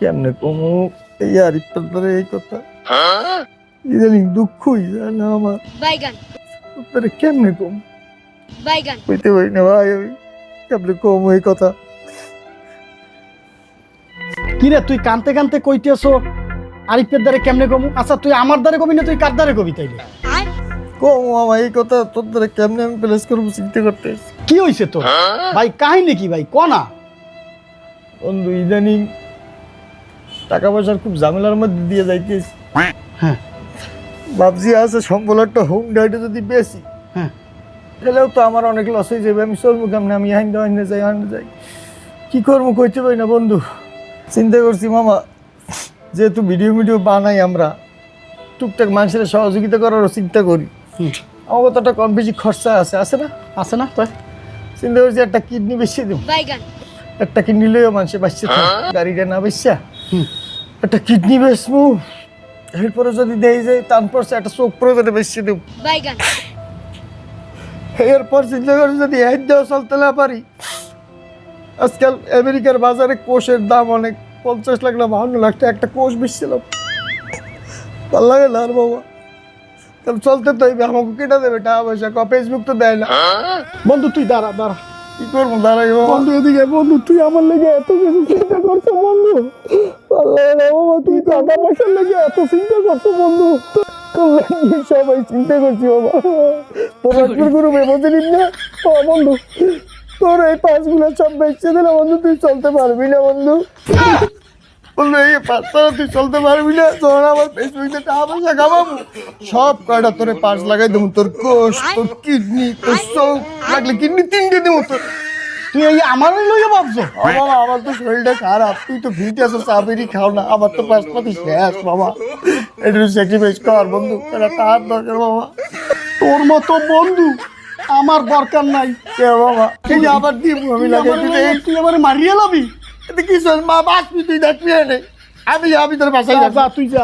কেমনে কমু? এই আর ধরে এই কথা। ইদানিং দুঃখই যায় না আমার। বাইগান তোরে কেমনে কম? বাইগান কইতে পারি না ভাই আমি। কেমনে কমু এই কথা? কিরে তুই কানতে কানতে কইতেছো আরিফের দ্বারে কেমনে কমু? আচ্ছা তুই আমার দ্বারে কবি না তুই কার দ্বারে কবি তাইলে? কমু আমার এই কথা তোর দ্বারা কেমনে আমি প্লেস করব চিন্তা করতে? কি হইছে তো ভাই কাহিনী কি ভাই? কনা। বন্ধু ইদানিং টাকা পয়সার খুব ঝামেলার মধ্যে দিয়ে যাইতেছি। হ্যাঁ। ভাবছি আছে সম্বল একটা হোম ডাইটে যদি বেশি হ্যাঁ। গেলেও তো আমার অনেক লস হয়ে যাবে। আমি চলবো কেমন? আমি হাইন্দে হাইন্দে যাই হাইন্দে যাই। কী করব কইতে পারি না বন্ধু। চিন্তা করছি মামা যেহেতু ভিডিও ভিডিও বানাই আমরা টুকটাক মানুষের সহযোগিতা করারও চিন্তা করি। আমার তো একটা কম বেশি খরচা আছে আছে না? আছে না তাই? চিন্তা করছি একটা কিডনি বেশি দেবো। একটা কিডনি লইও মানুষে বাঁচছে গাড়িটা না হুম। একটা কিডনি বেচবো এরপরে যদি দেই যায় তারপর সে একটা চোখ প্রয়োজনে বেশি দেবো বাইগান এরপর চিন্তা করে যদি এক দেওয়া চলতে না পারি। আজকাল আমেরিকার বাজারে কোষের দাম অনেক পঞ্চাশ লাখ না বাহান্ন লাখ টাকা একটা কোষ বেচছিলাম। ভালো লাগে না আর বাবা। তাহলে চলতে তো আমাকে কেটা দেবে টাকা পয়সা ক ফেসবুক তো দেয় না। বন্ধু তুই দাঁড়া দাঁড়া। কি করব? দাঁড়াই বাবা। বন্ধু এদিকে বন্ধু তুই আমার লেগে এত কিছু চিন্তা করছ বন্ধু? তুই টাকা পয়সার লেগে এত চিন্তা করছ বন্ধু? সবাই চিন্তা করছি বাবা। তোর একবার কোনো না। ও বন্ধু তোর এই পাঁচগুলো সব বেঁচে দিলে বন্ধু তুই চলতে পারবি না বন্ধু। এই তুই চলতে পারবি না তোর আমার ফেসবুকে টাকা পয়সা কামাবো। সব কয়টা তোরে পাঁচ লাগাই দেবো তোর কোষ তোর কিডনি তোর চোখ লাগলে কিডনি তিনটে দেবো তোর। তুই এই আমারই লইয়া ভাবছ? ও বাবা আমার তো শরীরটা খারাপ তুই তো ভিটে আছো চাবেরই খাও না আমার তো পাঁচ পাতি শেষ বাবা। একটু স্যাক্রিফাইস কর বন্ধু এটা তার দরকার বাবা। তোর মতো বন্ধু আমার দরকার নাই। বাবা? যে আবার দিব আমি তুই মারিয়ে লাবি? এতে কি শোন মা বাঁচবি তুই দেখবি আমি যা ভিতরে যা তুই যা।